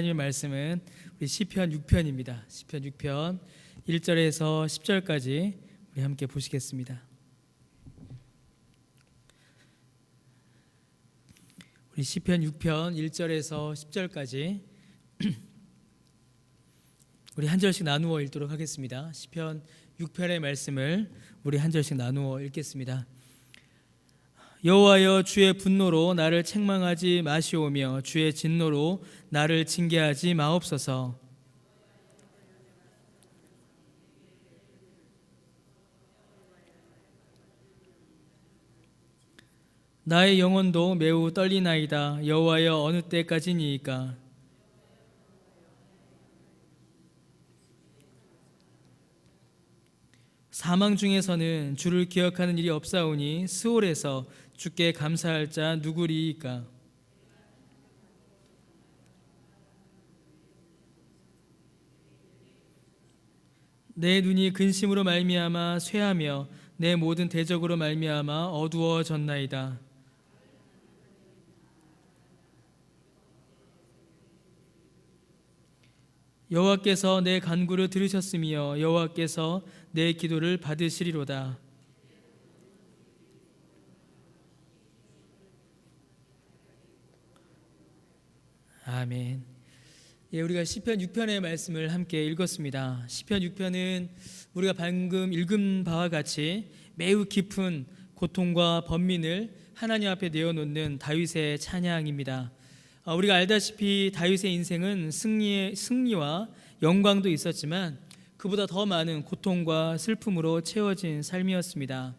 하나님의 말씀은 우리 시편 6편입니다. 시편 6편 1절에서 10절까지 우리 함께 보시겠습니다. 우리 시편 6편 1절에서 10절까지 우리 한 절씩 나누어 읽도록 하겠습니다. 시편 6편의 말씀을 우리 한 절씩 나누어 읽겠습니다. 여호와여 주의 분노로 나를 책망하지 마시오며 주의 진노로 나를 징계하지 마옵소서. 나의 영혼도 매우 떨리나이다. 여호와여 어느 때까지니이까? 사망 중에서는 주를 기억하는 일이 없사오니 스올에서 주께 감사할 자 누구리이까? 내 눈이 근심으로 말미암아 쇠하며 내 모든 대적으로 말미암아 어두워졌나이다. 여호와께서 내 간구를 들으셨으며 여호와께서 내 기도를 받으시리로다. 아멘. 예, 우리가 시편 6편의 말씀을 함께 읽었습니다. 시편 6편은 우리가 방금 읽은 바와 같이 매우 깊은 고통과 번민을 하나님 앞에 내어놓는 다윗의 찬양입니다. 아, 우리가 알다시피 다윗의 인생은 승리의 승리와 영광도 있었지만 그보다 더 많은 고통과 슬픔으로 채워진 삶이었습니다.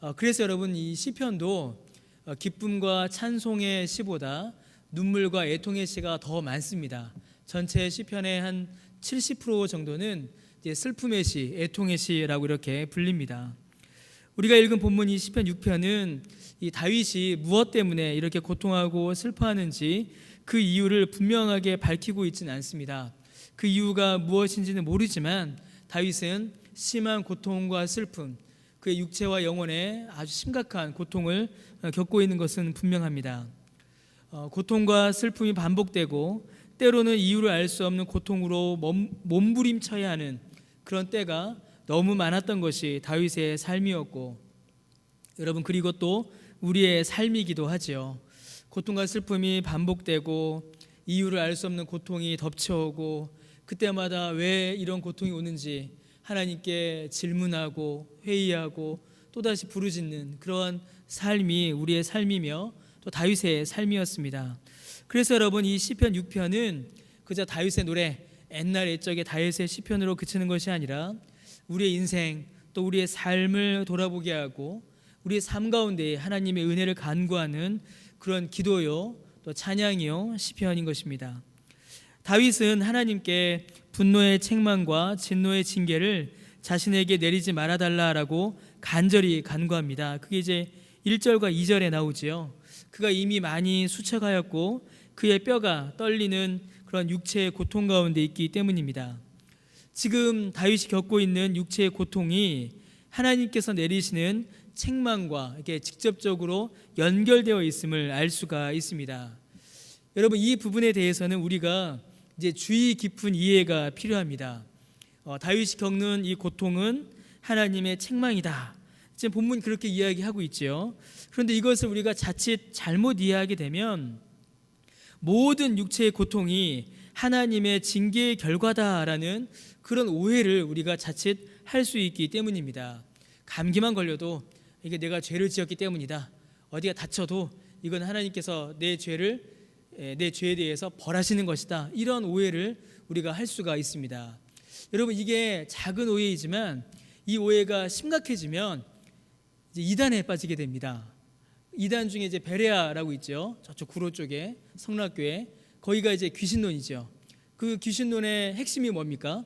아, 그래서 여러분 이 시편도 어, 기쁨과 찬송의 시보다 눈물과 애통의 시가 더 많습니다. 전체 시편의 한 70% 정도는 슬픔의 시, 애통의 시라고 이렇게 불립니다. 우리가 읽은 본문 이 시편 6편은 이 다윗이 무엇 때문에 이렇게 고통하고 슬퍼하는지 그 이유를 분명하게 밝히고 있지는 않습니다. 그 이유가 무엇인지는 모르지만 다윗은 심한 고통과 슬픔, 그의 육체와 영혼에 아주 심각한 고통을 어, 겪고 있는 것은 분명합니다. 어, 고통과 슬픔이 반복되고 때로는 이유를 알 수 없는 고통으로 몸, 몸부림쳐야 하는 그런 때가 너무 많았던 것이 다윗의 삶이었고 여러분 그리고 또 우리의 삶이기도 하지요. 고통과 슬픔이 반복되고 이유를 알 수 없는 고통이 덮쳐오고 그때마다 왜 이런 고통이 오는지 하나님께 질문하고 회의하고 또다시 부르짖는 그러한 삶이 우리의 삶이며 또 다윗의 삶이었습니다. 그래서 여러분 이 시편 6편은 그저 다윗의 노래 옛날 옛적의 다윗의 시편으로 그치는 것이 아니라 우리의 인생 또 우리의 삶을 돌아보게 하고 우리의 삶 가운데 하나님의 은혜를 간구하는 그런 기도요 또 찬양이요 시편인 것입니다. 다윗은 하나님께 분노의 책망과 진노의 징계를 자신에게 내리지 말아 달라라고 간절히 간구합니다. 그게 이제 1절과 2절에 나오지요. 그가 이미 많이 수척하였고 그의 뼈가 떨리는 그런 육체의 고통 가운데 있기 때문입니다. 지금 다윗이 겪고 있는 육체의 고통이 하나님께서 내리시는 책망과 이렇게 직접적으로 연결되어 있음을 알 수가 있습니다. 여러분 이 부분에 대해서는 우리가 이제 주의 깊은 이해가 필요합니다. 어, 다윗이 겪는 이 고통은 하나님의 책망이다. 지금 본문 그렇게 이야기하고 있죠. 그런데 이것을 우리가 자칫 잘못 이해하게 되면 모든 육체의 고통이 하나님의 징계의 결과다라는 그런 오해를 우리가 자칫 할 수 있기 때문입니다. 감기만 걸려도 이게 내가 죄를 지었기 때문이다. 어디가 다쳐도 이건 하나님께서 내 죄를 내 죄에 대해서 벌하시는 것이다. 이런 오해를 우리가 할 수가 있습니다. 여러분 이게 작은 오해이지만 이 오해가 심각해지면 이제 이단에 빠지게 됩니다. 이단 중에 이제 베레아라고 있죠. 저쪽 구로 쪽에 성락교회 거기가 이제 귀신론이죠. 그 귀신론의 핵심이 뭡니까?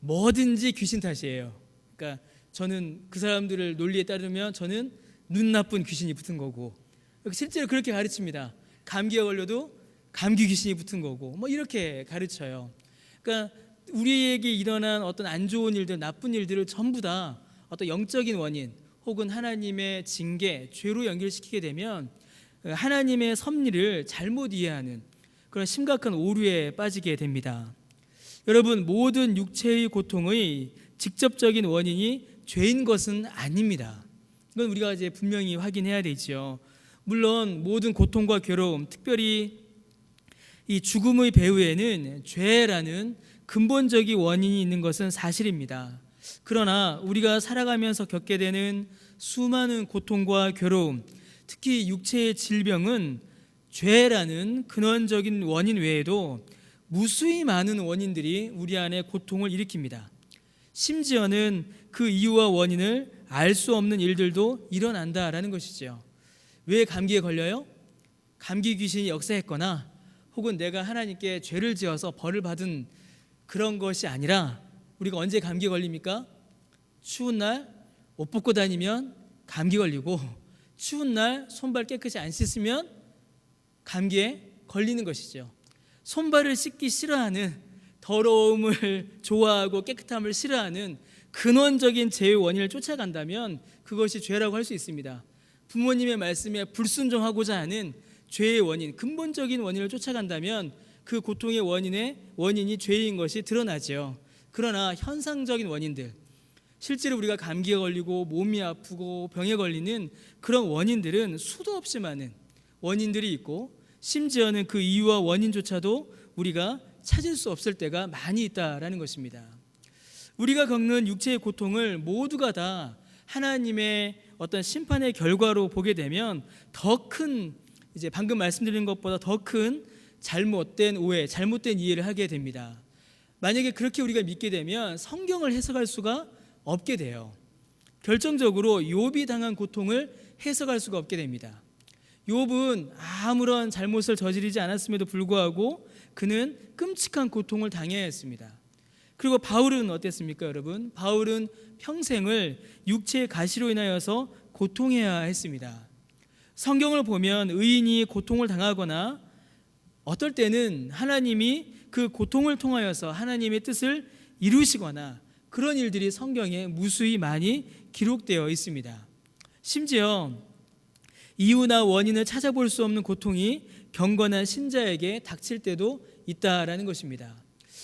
뭐든지 귀신 탓이에요. 그러니까 저는 그 사람들을 논리에 따르면 저는 눈 나쁜 귀신이 붙은 거고 실제로 그렇게 가르칩니다. 감기가 걸려도 감기 귀신이 붙은 거고 뭐 이렇게 가르쳐요. 그러니까 우리에게 일어난 어떤 안 좋은 일들, 나쁜 일들을 전부 다 어떤 영적인 원인 혹은 하나님의 징계, 죄로 연결시키게 되면 하나님의 섭리를 잘못 이해하는 그런 심각한 오류에 빠지게 됩니다. 여러분 모든 육체의 고통의 직접적인 원인이 죄인 것은 아닙니다. 이건 우리가 이제 분명히 확인해야 되죠. 물론 모든 고통과 괴로움, 특별히 이 죽음의 배후에는 죄라는 근본적인 원인이 있는 것은 사실입니다. 그러나 우리가 살아가면서 겪게 되는 수많은 고통과 괴로움, 특히 육체의 질병은 죄라는 근원적인 원인 외에도 무수히 많은 원인들이 우리 안에 고통을 일으킵니다. 심지어는 그 이유와 원인을 알 수 없는 일들도 일어난다라는 것이죠. 왜 감기에 걸려요? 감기 귀신이 역사했거나 혹은 내가 하나님께 죄를 지어서 벌을 받은 그런 것이 아니라 우리가 언제 감기 걸립니까? 추운 날 옷 벗고 다니면 감기 걸리고 추운 날 손발 깨끗이 안 씻으면 감기에 걸리는 것이죠. 손발을 씻기 싫어하는 더러움을 좋아하고 깨끗함을 싫어하는 근원적인 죄의 원인을 쫓아간다면 그것이 죄라고 할 수 있습니다. 부모님의 말씀에 불순종하고자 하는 죄의 원인, 근본적인 원인을 쫓아간다면 그 고통의 원인의 원인이 죄인 것이 드러나지요. 그러나 현상적인 원인들, 실제로 우리가 감기에 걸리고 몸이 아프고 병에 걸리는 그런 원인들은 수도 없이 많은 원인들이 있고 심지어는 그 이유와 원인조차도 우리가 찾을 수 없을 때가 많이 있다라는 것입니다. 우리가 겪는 육체의 고통을 모두가 다 하나님의 어떤 심판의 결과로 보게 되면 더 큰 이제 방금 말씀드린 것보다 더 큰 잘못된 오해, 잘못된 이해를 하게 됩니다. 만약에 그렇게 우리가 믿게 되면 성경을 해석할 수가 없게 돼요. 결정적으로 욥이 당한 고통을 해석할 수가 없게 됩니다. 욥은 아무런 잘못을 저지르지 않았음에도 불구하고 그는 끔찍한 고통을 당해야 했습니다. 그리고 바울은 어땠습니까, 여러분? 바울은 평생을 육체의 가시로 인하여서 고통해야 했습니다. 성경을 보면 의인이 고통을 당하거나 어떨 때는 하나님이 그 고통을 통하여서 하나님의 뜻을 이루시거나 그런 일들이 성경에 무수히 많이 기록되어 있습니다. 심지어 이유나 원인을 찾아볼 수 없는 고통이 경건한 신자에게 닥칠 때도 있다라는 것입니다.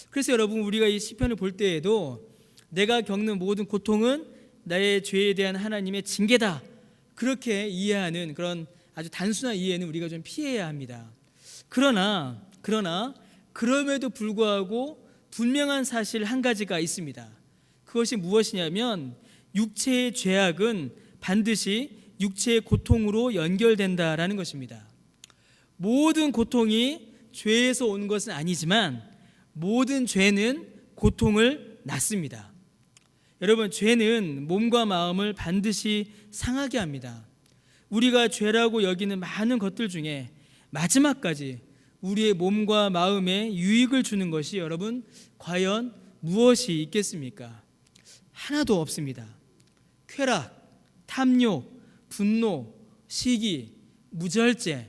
그래서 여러분 우리가 이 시편을 볼 때에도 내가 겪는 모든 고통은 나의 죄에 대한 하나님의 징계다. 그렇게 이해하는 그런 아주 단순한 이해는 우리가 좀 피해야 합니다. 그러나 그러나 그럼에도 불구하고 분명한 사실 한 가지가 있습니다. 그것이 무엇이냐면 육체의 죄악은 반드시 육체의 고통으로 연결된다라는 것입니다. 모든 고통이 죄에서 온 것은 아니지만 모든 죄는 고통을 낳습니다. 여러분, 죄는 몸과 마음을 반드시 상하게 합니다. 우리가 죄라고 여기는 많은 것들 중에 마지막까지 우리의 몸과 마음에 유익을 주는 것이 여러분 과연 무엇이 있겠습니까? 하나도 없습니다. 쾌락, 탐욕, 분노, 시기, 무절제,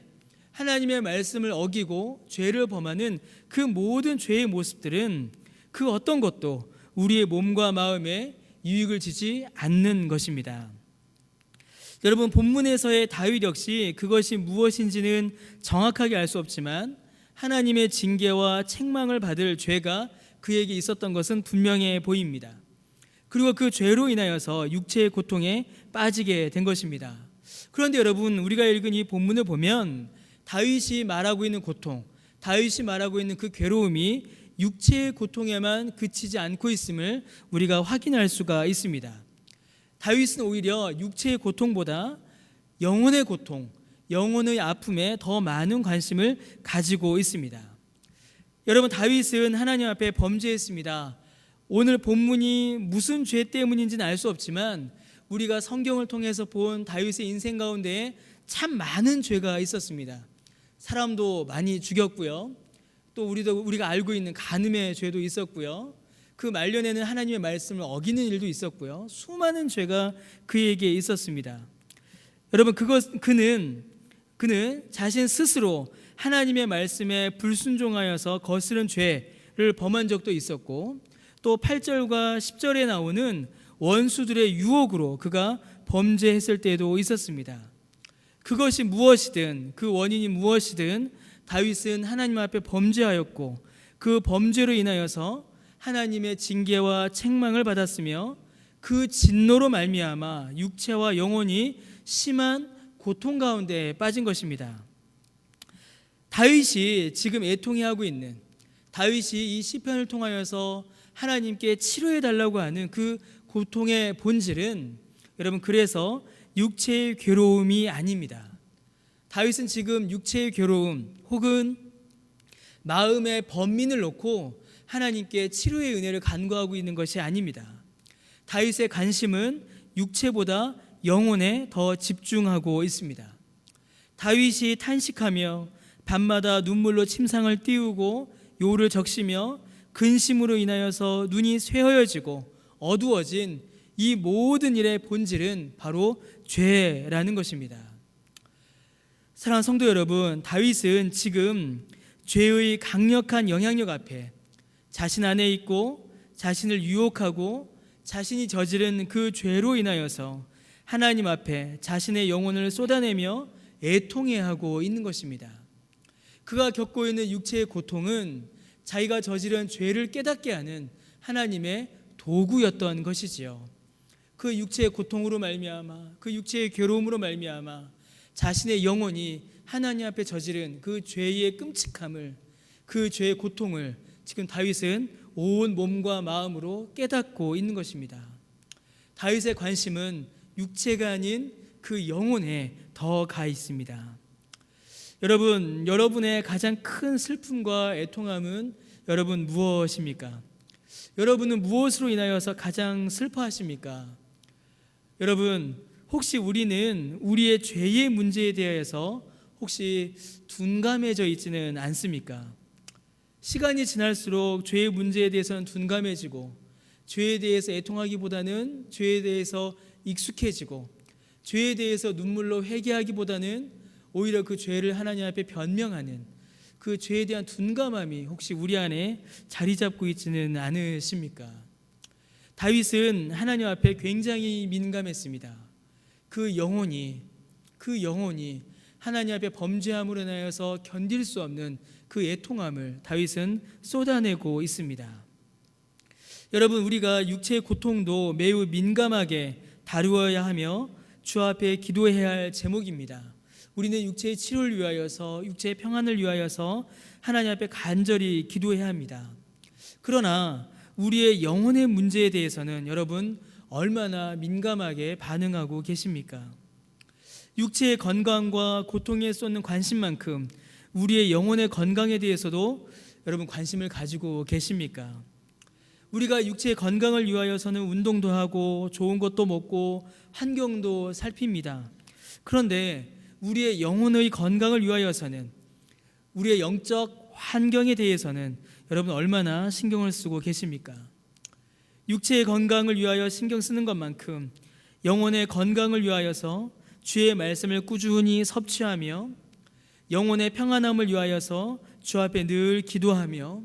하나님의 말씀을 어기고 죄를 범하는 그 모든 죄의 모습들은 그 어떤 것도 우리의 몸과 마음에 유익을 주지 않는 것입니다. 여러분 본문에서의 다윗 역시 그것이 무엇인지는 정확하게 알 수 없지만 하나님의 징계와 책망을 받을 죄가 그에게 있었던 것은 분명해 보입니다. 그리고 그 죄로 인하여서 육체의 고통에 빠지게 된 것입니다. 그런데 여러분 우리가 읽은 이 본문을 보면 다윗이 말하고 있는 고통, 다윗이 말하고 있는 그 괴로움이 육체의 고통에만 그치지 않고 있음을 우리가 확인할 수가 있습니다. 다윗은 오히려 육체의 고통보다 영혼의 고통, 영혼의 아픔에 더 많은 관심을 가지고 있습니다. 여러분 다윗은 하나님 앞에 범죄했습니다. 오늘 본문이 무슨 죄 때문인지는 알 수 없지만 우리가 성경을 통해서 본 다윗의 인생 가운데에 참 많은 죄가 있었습니다. 사람도 많이 죽였고요. 또 우리도 우리가 알고 있는 간음의 죄도 있었고요. 그 말년에는 하나님의 말씀을 어기는 일도 있었고요. 수많은 죄가 그에게 있었습니다. 여러분 그것 그는 그는 자신 스스로 하나님의 말씀에 불순종하여서 거스른 죄를 범한 적도 있었고 또 8절과 10절에 나오는 원수들의 유혹으로 그가 범죄했을 때도 있었습니다. 그것이 무엇이든 그 원인이 무엇이든 다윗은 하나님 앞에 범죄하였고 그 범죄로 인하여서 하나님의 징계와 책망을 받았으며 그 진노로 말미암아 육체와 영혼이 심한 고통 가운데 빠진 것입니다. 다윗이 지금 애통해 하고 있는 다윗이 이 시편을 통하여서 하나님께 치료해 달라고 하는 그 고통의 본질은 여러분 그래서 육체의 괴로움이 아닙니다. 다윗은 지금 육체의 괴로움 혹은 마음의 번민을 놓고 하나님께 치료의 은혜를 간구하고 있는 것이 아닙니다. 다윗의 관심은 육체보다 영혼에 더 집중하고 있습니다. 다윗이 탄식하며 밤마다 눈물로 침상을 띄우고 요를 적시며 근심으로 인하여서 눈이 쇠허여지고 어두워진 이 모든 일의 본질은 바로 죄라는 것입니다. 사랑하는 성도 여러분, 다윗은 지금 죄의 강력한 영향력 앞에 자신 안에 있고 자신을 유혹하고 자신이 저지른 그 죄로 인하여서 하나님 앞에 자신의 영혼을 쏟아내며 애통해하고 있는 것입니다. 그가 겪고 있는 육체의 고통은 자기가 저지른 죄를 깨닫게 하는 하나님의 도구였던 것이지요. 그 육체의 고통으로 말미암아 그 육체의 괴로움으로 말미암아 자신의 영혼이 하나님 앞에 저지른 그 죄의 끔찍함을 그 죄의 고통을 지금 다윗은 온 몸과 마음으로 깨닫고 있는 것입니다. 다윗의 관심은 육체가 아닌 그 영혼에 더 가 있습니다. 여러분, 여러분의 가장 큰 슬픔과 애통함은 여러분 무엇입니까? 여러분은 무엇으로 인하여서 가장 슬퍼하십니까? 여러분, 혹시 우리는 우리의 죄의 문제에 대해서 혹시 둔감해져 있지는 않습니까? 시간이 지날수록 죄의 문제에 대해서는 둔감해지고 죄에 대해서 애통하기보다는 죄에 대해서 익숙해지고 죄에 대해서 눈물로 회개하기보다는 오히려 그 죄를 하나님 앞에 변명하는 그 죄에 대한 둔감함이 혹시 우리 안에 자리 잡고 있지는 않으십니까? 다윗은 하나님 앞에 굉장히 민감했습니다. 그 영혼이 그 영혼이 하나님 앞에 범죄함으로 인하여서 견딜 수 없는 그 애통함을 다윗은 쏟아내고 있습니다. 여러분 우리가 육체의 고통도 매우 민감하게 다루어야 하며 주 앞에 기도해야 할 제목입니다. 우리는 육체의 치료를 위하여서 육체의 평안을 위하여서 하나님 앞에 간절히 기도해야 합니다. 그러나 우리의 영혼의 문제에 대해서는 여러분 얼마나 민감하게 반응하고 계십니까? 육체의 건강과 고통에 쏟는 관심만큼 우리의 영혼의 건강에 대해서도 여러분 관심을 가지고 계십니까? 우리가 육체의 건강을 위하여서는 운동도 하고 좋은 것도 먹고 환경도 살핍니다. 그런데 우리의 영혼의 건강을 위하여서는 우리의 영적 환경에 대해서는 여러분 얼마나 신경을 쓰고 계십니까? 육체의 건강을 위하여 신경 쓰는 것만큼 영혼의 건강을 위하여서 주의 말씀을 꾸준히 섭취하며 영혼의 평안함을 위하여서 주 앞에 늘 기도하며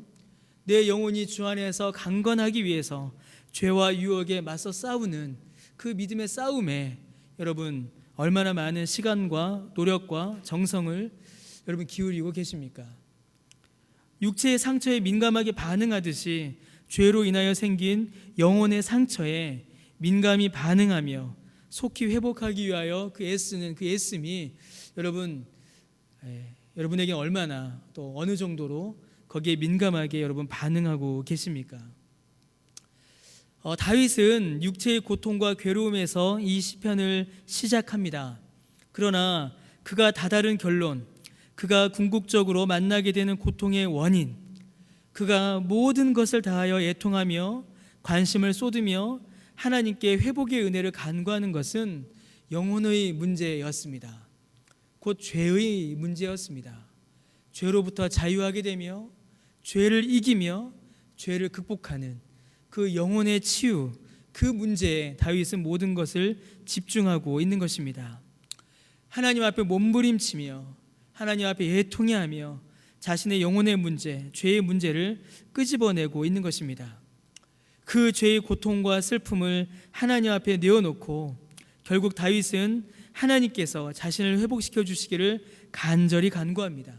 내 영혼이 주 안에서 강건하기 위해서 죄와 유혹에 맞서 싸우는 그 믿음의 싸움에 여러분 얼마나 많은 시간과 노력과 정성을 여러분 기울이고 계십니까? 육체의 상처에 민감하게 반응하듯이 죄로 인하여 생긴 영혼의 상처에 민감히 반응하며 속히 회복하기 위하여 그 애쓰는 그 애씀이 여러분 예, 여러분에게 얼마나 또 어느 정도로 거기에 민감하게 여러분 반응하고 계십니까? 어, 다윗은 육체의 고통과 괴로움에서 이 시편을 시작합니다. 그러나 그가 다다른 결론, 그가 궁극적으로 만나게 되는 고통의 원인, 그가 모든 것을 다하여 애통하며 관심을 쏟으며 하나님께 회복의 은혜를 간구하는 것은 영혼의 문제였습니다. 곧 죄의 문제였습니다. 죄로부터 자유하게 되며 죄를 이기며 죄를 극복하는 그 영혼의 치유 그 문제에 다윗은 모든 것을 집중하고 있는 것입니다. 하나님 앞에 몸부림치며 하나님 앞에 애통해하며 자신의 영혼의 문제, 죄의 문제를 끄집어내고 있는 것입니다. 그 죄의 고통과 슬픔을 하나님 앞에 내어놓고 결국 다윗은 하나님께서 자신을 회복시켜 주시기를 간절히 간구합니다.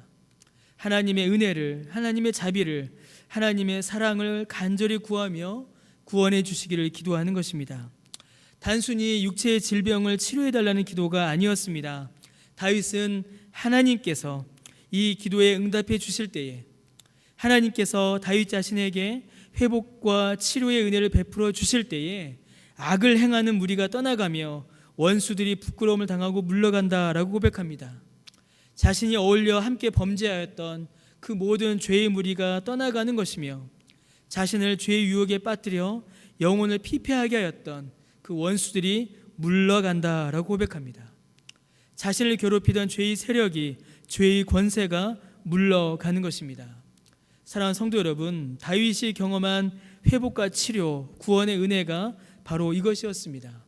하나님의 은혜를, 하나님의 자비를, 하나님의 사랑을 간절히 구하며 구원해 주시기를 기도하는 것입니다. 단순히 육체의 질병을 치료해 달라는 기도가 아니었습니다. 다윗은 하나님께서 이 기도에 응답해 주실 때에 하나님께서 다윗 자신에게 회복과 치료의 은혜를 베풀어 주실 때에 악을 행하는 무리가 떠나가며 원수들이 부끄러움을 당하고 물러간다라고 고백합니다. 자신이 어울려 함께 범죄하였던 그 모든 죄의 무리가 떠나가는 것이며 자신을 죄의 유혹에 빠뜨려 영혼을 피폐하게 하였던 그 원수들이 물러간다라고 고백합니다. 자신을 괴롭히던 죄의 세력이 죄의 권세가 물러가는 것입니다. 사랑하는 성도 여러분, 다윗이 경험한 회복과 치료, 구원의 은혜가 바로 이것이었습니다.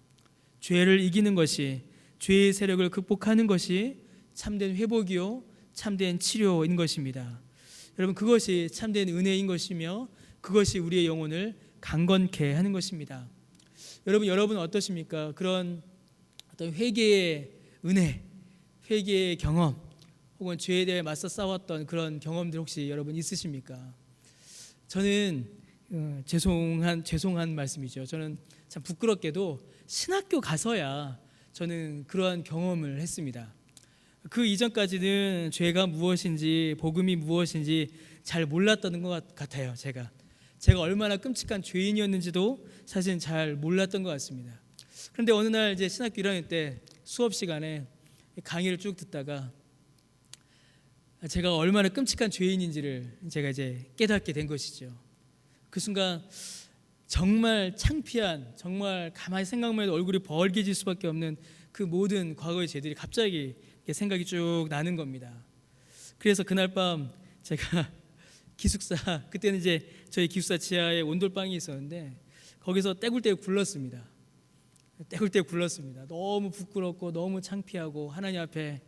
죄를 이기는 것이 죄의 세력을 극복하는 것이 참된 회복이요 참된 치료인 것입니다. 여러분 그것이 참된 은혜인 것이며 그것이 우리의 영혼을 강건케 하는 것입니다. 여러분 여러분 어떠십니까? 그런 어떤 회개의 은혜, 회개의 경험, 혹은 죄에 대해 맞서 싸웠던 그런 경험들 혹시 여러분 있으십니까? 저는 어, 죄송한 죄송한 말씀이죠. 저는 참 부끄럽게도 신학교 가서야 저는 그러한 경험을 했습니다. 그 이전까지는 죄가 무엇인지 복음이 무엇인지 잘 몰랐던 것 같아요. 제가 제가 얼마나 끔찍한 죄인이었는지도 사실 잘 몰랐던 것 같습니다. 그런데 어느 날 이제 신학교 1학년 때 수업 시간에 강의를 쭉 듣다가 제가 얼마나 끔찍한 죄인인지를 제가 이제 깨닫게 된 것이죠. 그 순간 정말 창피한, 정말 가만히 생각만 해도 얼굴이 벌개질 수밖에 없는 그 모든 과거의 죄들이 갑자기 생각이 쭉 나는 겁니다. 그래서 그날 밤 제가 기숙사 그때는 이제 저희 기숙사 지하에 온돌방이 있었는데 거기서 떼굴떼굴 굴렀습니다. 떼굴떼굴 굴렀습니다. 너무 부끄럽고 너무 창피하고 하나님 앞에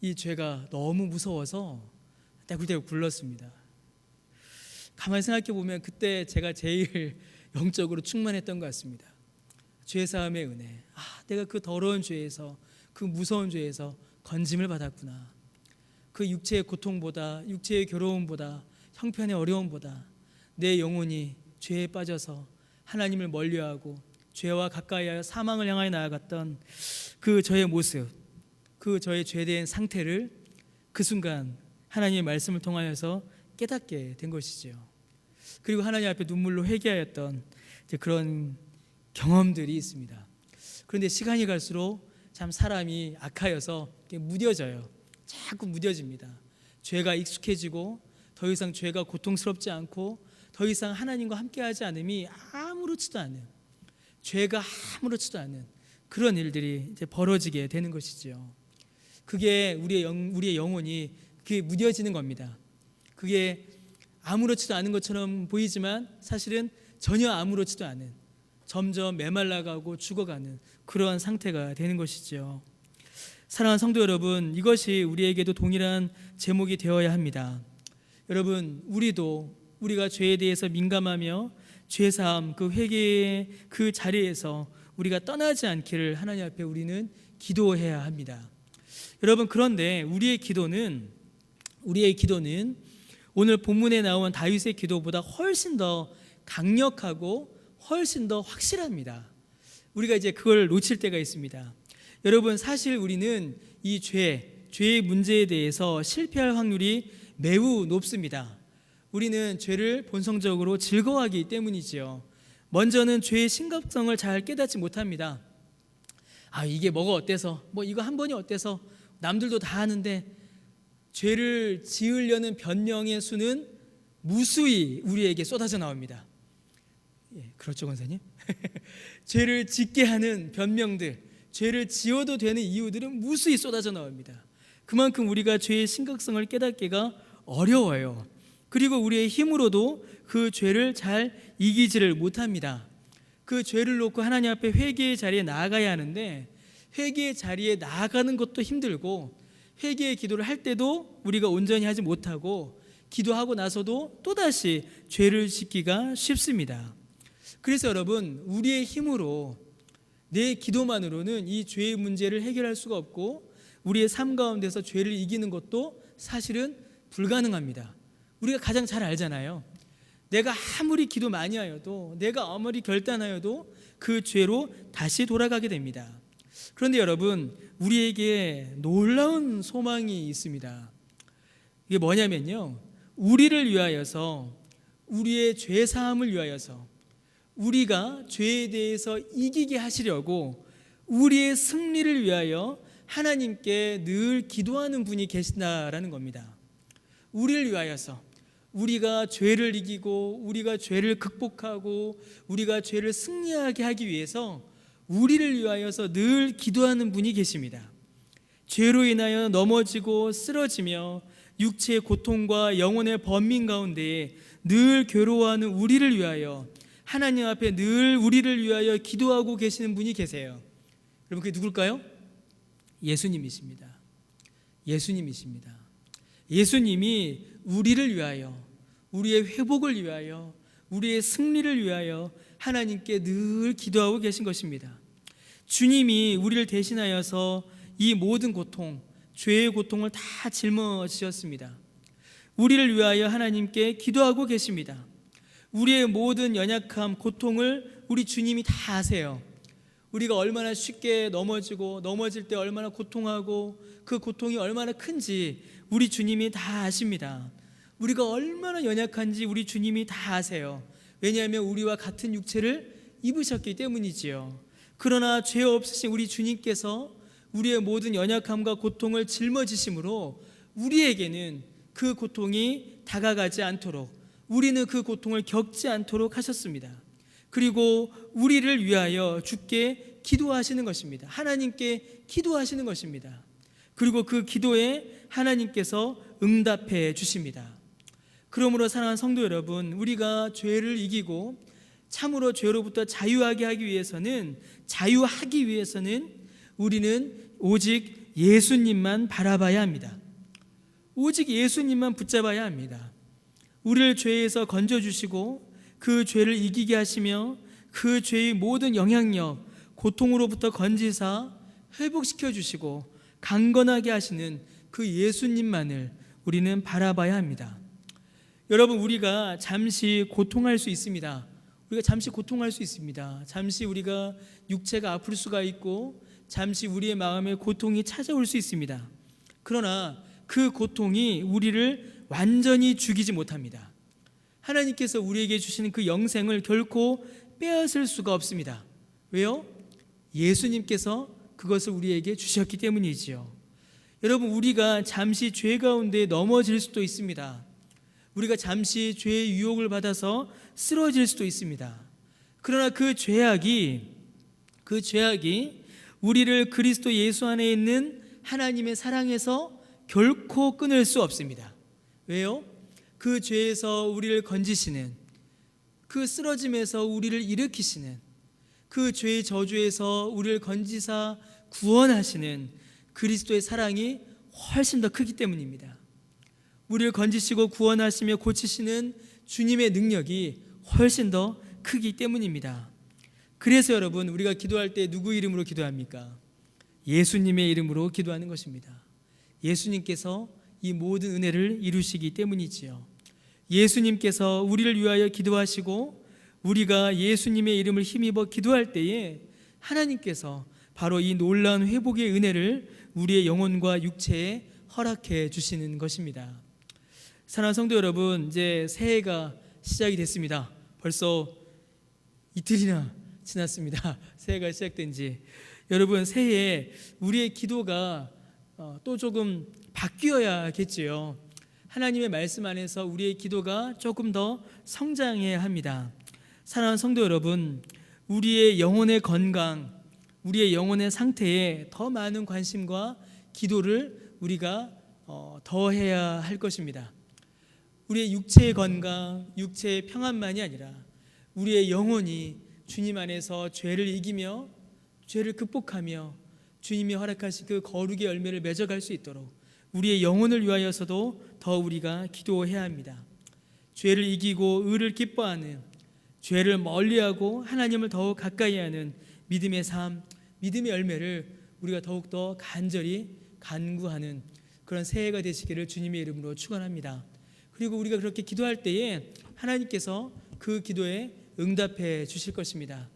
이 죄가 너무 무서워서 떼굴떼굴 굴렀습니다. 가만히 생각해 보면 그때 제가 제일 영적으로 충만했던 것 같습니다. 죄 사함의 은혜. 아, 내가 그 더러운 죄에서 그 무서운 죄에서 건짐을 받았구나. 그 육체의 고통보다 육체의 괴로움보다 형편의 어려움보다 내 영혼이 죄에 빠져서 하나님을 멀리하고 죄와 가까이하여 사망을 향하여 나아갔던 그 저의 모습, 그 저의 죄된 상태를 그 순간 하나님의 말씀을 통하여서 깨닫게 된 것이지요. 그리고 하나님 앞에 눈물로 회개하였던 그런 경험들이 있습니다. 그런데 시간이 갈수록 참 사람이 악하여서 무뎌져요. 자꾸 무뎌집니다. 죄가 익숙해지고 더 이상 죄가 고통스럽지 않고 더 이상 하나님과 함께하지 않음이 아무렇지도 않은 죄가 아무렇지도 않은 그런 일들이 이제 벌어지게 되는 것이지요. 그게 우리의 영, 우리의 영혼이 그게 무뎌지는 겁니다. 그게 아무렇지도 않은 것처럼 보이지만 사실은 전혀 아무렇지도 않은 점점 메말라가고 죽어가는 그러한 상태가 되는 것이죠. 사랑하는 성도 여러분, 이것이 우리에게도 동일한 제목이 되어야 합니다. 여러분, 우리도 우리가 죄에 대해서 민감하며 죄 사함 그 회개의 그 자리에서 우리가 떠나지 않기를 하나님 앞에 우리는 기도해야 합니다. 여러분 그런데 우리의 기도는 우리의 기도는 오늘 본문에 나온 다윗의 기도보다 훨씬 더 강력하고 훨씬 더 확실합니다. 우리가 이제 그걸 놓칠 때가 있습니다. 여러분 사실 우리는 이 죄, 죄의 문제에 대해서 실패할 확률이 매우 높습니다. 우리는 죄를 본성적으로 즐거워하기 때문이지요. 먼저는 죄의 심각성을 잘 깨닫지 못합니다. 아, 이게 뭐가 어때서? 뭐 이거 한 번이 어때서? 남들도 다 하는데 죄를 지으려는 변명의 수는 무수히 우리에게 쏟아져 나옵니다. 예, 그렇죠, 권사님? 죄를 짓게 하는 변명들, 죄를 지어도 되는 이유들은 무수히 쏟아져 나옵니다. 그만큼 우리가 죄의 심각성을 깨닫기가 어려워요. 그리고 우리의 힘으로도 그 죄를 잘 이기지를 못합니다. 그 죄를 놓고 하나님 앞에 회개의 자리에 나아가야 하는데 회개의 자리에 나아가는 것도 힘들고 회개의 기도를 할 때도 우리가 온전히 하지 못하고 기도하고 나서도 또다시 죄를 짓기가 쉽습니다. 그래서 여러분, 우리의 힘으로 내 기도만으로는 이 죄의 문제를 해결할 수가 없고 우리의 삶 가운데서 죄를 이기는 것도 사실은 불가능합니다. 우리가 가장 잘 알잖아요. 내가 아무리 기도 많이 하여도 내가 아무리 결단하여도 그 죄로 다시 돌아가게 됩니다. 그런데 여러분, 우리에게 놀라운 소망이 있습니다. 이게 뭐냐면요. 우리를 위하여서 우리의 죄 사함을 위하여서 우리가 죄에 대해서 이기게 하시려고 우리의 승리를 위하여 하나님께 늘 기도하는 분이 계신다라는 겁니다. 우리를 위하여서 우리가 죄를 이기고 우리가 죄를 극복하고 우리가 죄를 승리하게 하기 위해서 우리를 위하여서 늘 기도하는 분이 계십니다. 죄로 인하여 넘어지고 쓰러지며 육체의 고통과 영혼의 번민 가운데 늘 괴로워하는 우리를 위하여 하나님 앞에 늘 우리를 위하여 기도하고 계시는 분이 계세요. 여러분 그게 누굴까요? 예수님이십니다. 예수님이십니다. 예수님이 우리를 위하여 우리의 회복을 위하여 우리의 승리를 위하여 하나님께 늘 기도하고 계신 것입니다. 주님이 우리를 대신하여서 이 모든 고통, 죄의 고통을 다 짊어지셨습니다. 우리를 위하여 하나님께 기도하고 계십니다. 우리의 모든 연약함, 고통을 우리 주님이 다 아세요. 우리가 얼마나 쉽게 넘어지고 넘어질 때 얼마나 고통하고 그 고통이 얼마나 큰지 우리 주님이 다 아십니다. 우리가 얼마나 연약한지 우리 주님이 다 아세요. 왜냐하면 우리와 같은 육체를 입으셨기 때문이지요. 그러나 죄 없으신 우리 주님께서 우리의 모든 연약함과 고통을 짊어지심으로 우리에게는 그 고통이 다가가지 않도록 우리는 그 고통을 겪지 않도록 하셨습니다. 그리고 우리를 위하여 주께 기도하시는 것입니다. 하나님께 기도하시는 것입니다. 그리고 그 기도에 하나님께서 응답해 주십니다. 그러므로 사랑하는 성도 여러분, 우리가 죄를 이기고 참으로 죄로부터 자유하게 하기 위해서는 자유하기 위해서는 우리는 오직 예수님만 바라봐야 합니다. 오직 예수님만 붙잡아야 합니다. 우리를 죄에서 건져 주시고 그 죄를 이기게 하시며 그 죄의 모든 영향력, 고통으로부터 건지사 회복시켜 주시고 강건하게 하시는 그 예수님만을 우리는 바라봐야 합니다. 여러분 우리가 잠시 고통할 수 있습니다. 우리가 잠시 고통할 수 있습니다. 잠시 우리가 육체가 아플 수가 있고 잠시 우리의 마음에 고통이 찾아올 수 있습니다. 그러나 그 고통이 우리를 완전히 죽이지 못합니다. 하나님께서 우리에게 주시는 그 영생을 결코 빼앗을 수가 없습니다. 왜요? 예수님께서 그것을 우리에게 주셨기 때문이지요. 여러분, 우리가 잠시 죄 가운데 넘어질 수도 있습니다. 우리가 잠시 죄의 유혹을 받아서 쓰러질 수도 있습니다. 그러나 그 죄악이, 그 죄악이 우리를 그리스도 예수 안에 있는 하나님의 사랑에서 결코 끊을 수 없습니다. 왜요? 그 죄에서 우리를 건지시는 그 쓰러짐에서 우리를 일으키시는 그 죄의 저주에서 우리를 건지사 구원하시는 그리스도의 사랑이 훨씬 더 크기 때문입니다. 우리를 건지시고 구원하시며 고치시는 주님의 능력이 훨씬 더 크기 때문입니다. 그래서 여러분 우리가 기도할 때 누구 이름으로 기도합니까? 예수님의 이름으로 기도하는 것입니다. 예수님께서 이 모든 은혜를 이루시기 때문이지요. 예수님께서 우리를 위하여 기도하시고 우리가 예수님의 이름을 힘입어 기도할 때에 하나님께서 바로 이 놀라운 회복의 은혜를 우리의 영혼과 육체에 허락해 주시는 것입니다. 사랑하는 성도 여러분, 이제 새해가 시작이 됐습니다. 벌써 이틀이나 지났습니다. 새해가 시작된 지. 여러분, 새해에 우리의 기도가 어, 또 조금 바뀌어야겠지요. 하나님의 말씀 안에서 우리의 기도가 조금 더 성장해야 합니다. 사랑하는 성도 여러분, 우리의 영혼의 건강, 우리의 영혼의 상태에 더 많은 관심과 기도를 우리가 어, 더 해야 할 것입니다. 우리의 육체의 건강, 육체의 평안만이 아니라 우리의 영혼이 주님 안에서 죄를 이기며 죄를 극복하며 주님이 허락하신 그 거룩의 열매를 맺어갈 수 있도록 우리의 영혼을 위하여서도 더 우리가 기도해야 합니다. 죄를 이기고 의를 기뻐하는 죄를 멀리하고 하나님을 더욱 가까이 하는 믿음의 삶, 믿음의 열매를 우리가 더욱 더 간절히 간구하는 그런 새해가 되시기를 주님의 이름으로 축원합니다. 그리고 우리가 그렇게 기도할 때에 하나님께서 그 기도에 응답해 주실 것입니다.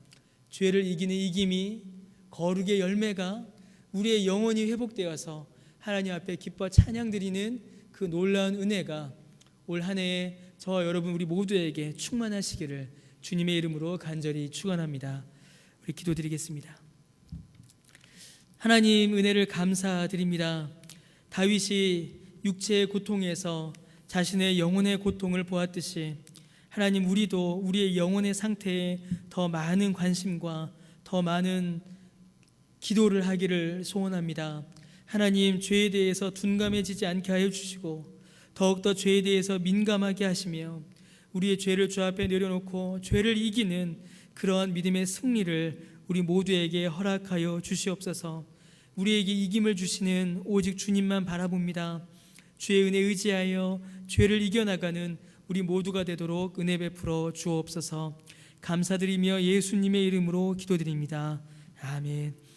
죄를 이기는 이김이 거룩의 열매가 우리의 영혼이 회복되어서 하나님 앞에 기뻐 찬양 드리는 그 놀라운 은혜가 올 한 해에 저와 여러분 우리 모두에게 충만하시기를 주님의 이름으로 간절히 축원합니다. 우리 기도드리겠습니다. 하나님 은혜를 감사드립니다. 다윗이 육체의 고통에서 자신의 영혼의 고통을 보았듯이 하나님 우리도 우리의 영혼의 상태에 더 많은 관심과 더 많은 기도를 하기를 소원합니다. 하나님 죄에 대해서 둔감해지지 않게 하여 주시고 더욱더 죄에 대해서 민감하게 하시며 우리의 죄를 주 앞에 내려놓고 죄를 이기는 그러한 믿음의 승리를 우리 모두에게 허락하여 주시옵소서. 우리에게 이김을 주시는 오직 주님만 바라봅니다. 주의 은혜 의지하여 죄를 이겨나가는 우리 모두가 되도록 은혜 베풀어 주옵소서. 감사드리며 예수님의 이름으로 기도드립니다. 아멘.